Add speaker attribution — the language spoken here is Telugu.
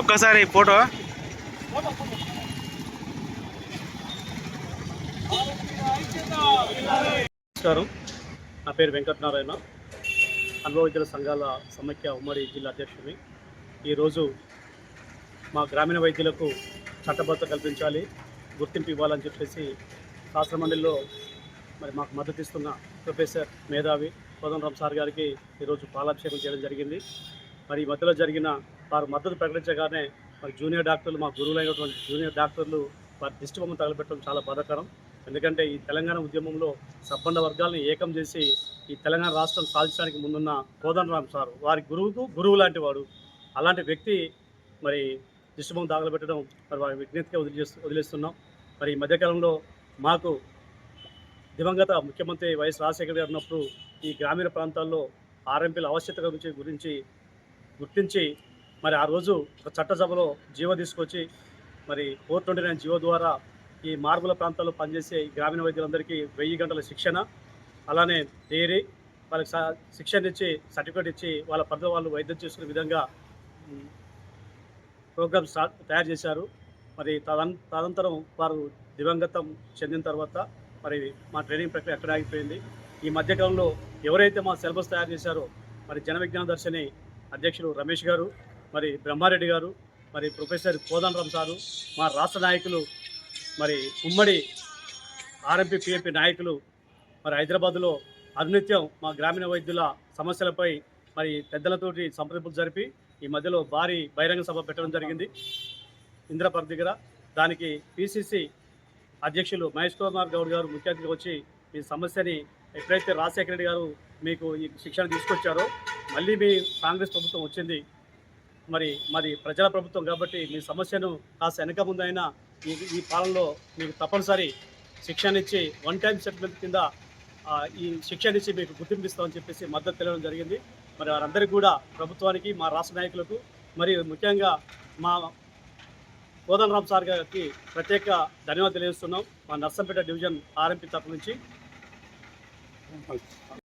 Speaker 1: ఒక్కసారి ఫోటో.
Speaker 2: నమస్కారం. నా పేరు వెంకటనారాయణ. అనుభవ విద్యుల సంఘాల సమైక్య ఉమ్మడి జిల్లా అధ్యక్షుడిని. ఈరోజు మా గ్రామీణ వైద్యులకు చట్టబద్ధత కల్పించాలి గుర్తింపు ఇవ్వాలని చెప్పేసి శాస్త్ర మండలిలో మరి మాకు మద్దతు ఇస్తున్న ప్రొఫెసర్ మేధావి కోదండరామ్ సార్ గారికి ఈరోజు పాలాభిషేకం చేయడం జరిగింది. మరి ఈ మధ్యలో జరిగిన వారు మద్దతు ప్రకటించగానే మరి జూనియర్ డాక్టర్లు మా గురువులైనటువంటి జూనియర్ డాక్టర్లు వారి దిష్టి బొమ్మ తగలబెట్టడం చాలా బాధాకరం. ఎందుకంటే ఈ తెలంగాణ ఉద్యమంలో సబ్బండ వర్గాలను ఏకం చేసి ఈ తెలంగాణ రాష్ట్రం సాధించడానికి ముందున్న కోదండరామ్ సారు. వారి గురువుకు గురువు లాంటి వాడు. అలాంటి వ్యక్తి మరి దిష్టిబొమ్మ తగలబెట్టడం మరి వారి విజ్ఞతగా వదిలిచేస్తూ వదిలేస్తున్నాం. మరి ఈ మధ్యకాలంలో మాకు దివంగత ముఖ్యమంత్రి వైఎస్ రాజశేఖర్ గారు ఉన్నప్పుడు ఈ గ్రామీణ ప్రాంతాల్లో ఆర్ఎంపీల ఆవశ్యకత గురించి గురించి గుర్తించి మరి ఆ రోజు ఒక చట్టసభలో జీవో తీసుకొచ్చి మరి ఫోర్ ట్వంటీ నైన్ జీవో ద్వారా ఈ మార్పుల ప్రాంతాల్లో పనిచేసే గ్రామీణ వైద్యులందరికీ వెయ్యి గంటల శిక్షణ అలానే డైరీ వాళ్ళకి శిక్షణ ఇచ్చి సర్టిఫికేట్ ఇచ్చి వాళ్ళ పరిధి వాళ్ళు వైద్యం చేసుకునే విధంగా ప్రోగ్రామ్ స్టార్ట్ తయారు చేశారు. మరి తదన్ తదనంతరం వారు దివంగతం చెందిన తర్వాత మరి మా ట్రైనింగ్ ప్రక్రియ ఎక్కడ ఆగిపోయింది. ఈ మధ్యకాలంలో ఎవరైతే మా సిలబస్ తయారు చేశారో మరి జన విజ్ఞాన దర్శిని అధ్యక్షులు రమేష్ గారు మరి బ్రహ్మారెడ్డి గారు మరి ప్రొఫెసర్ కోదండరామ్ సారు మా రాష్ట్ర నాయకులు మరి ఉమ్మడి ఆర్ఎంపీ పిఎంపీ నాయకులు మరి హైదరాబాద్లో అనునిత్యం మా గ్రామీణ వైద్యుల సమస్యలపై మరి పెద్దలతోటి సంప్రదింపులు జరిపి ఈ మధ్యలో భారీ బహిరంగ సభ పెట్టడం జరిగింది. ఇంద్రపర్ దగ్గర దానికి పిసిసి అధ్యక్షులు మహేష్ కుమార్ గౌడ్ గారు ముఖ్య అతిథిగా వచ్చి ఈ సమస్యని ఎప్పుడైతే రాజశేఖర రెడ్డి గారు మీకు ఈ శిక్షణ తీసుకొచ్చారో మళ్ళీ మీ కాంగ్రెస్ ప్రభుత్వం వచ్చింది. మరి మాది ప్రజల ప్రభుత్వం కాబట్టి మీ సమస్యను కాస్త వెనక ముందైనా ఈ ఈ పాలనలో మీకు తప్పనిసరి శిక్షణ ఇచ్చి వన్ టైం సెటిల్మెంట్ కింద ఈ శిక్షణ ఇచ్చి మీకు గుర్తింపు ఇస్తామని చెప్పేసి మద్దతు తెలియడం జరిగింది. మరి వారందరికీ కూడా ప్రభుత్వానికి మా రాష్ట్ర నాయకులకు మరియు ముఖ్యంగా మా కోదండరామ్ సార్ గారికి ప్రత్యేక ధన్యవాదాలు తెలియజేస్తున్నాం మా నర్సంపేట డివిజన్ ఆర్ఎంపీ తరఫు నుంచి.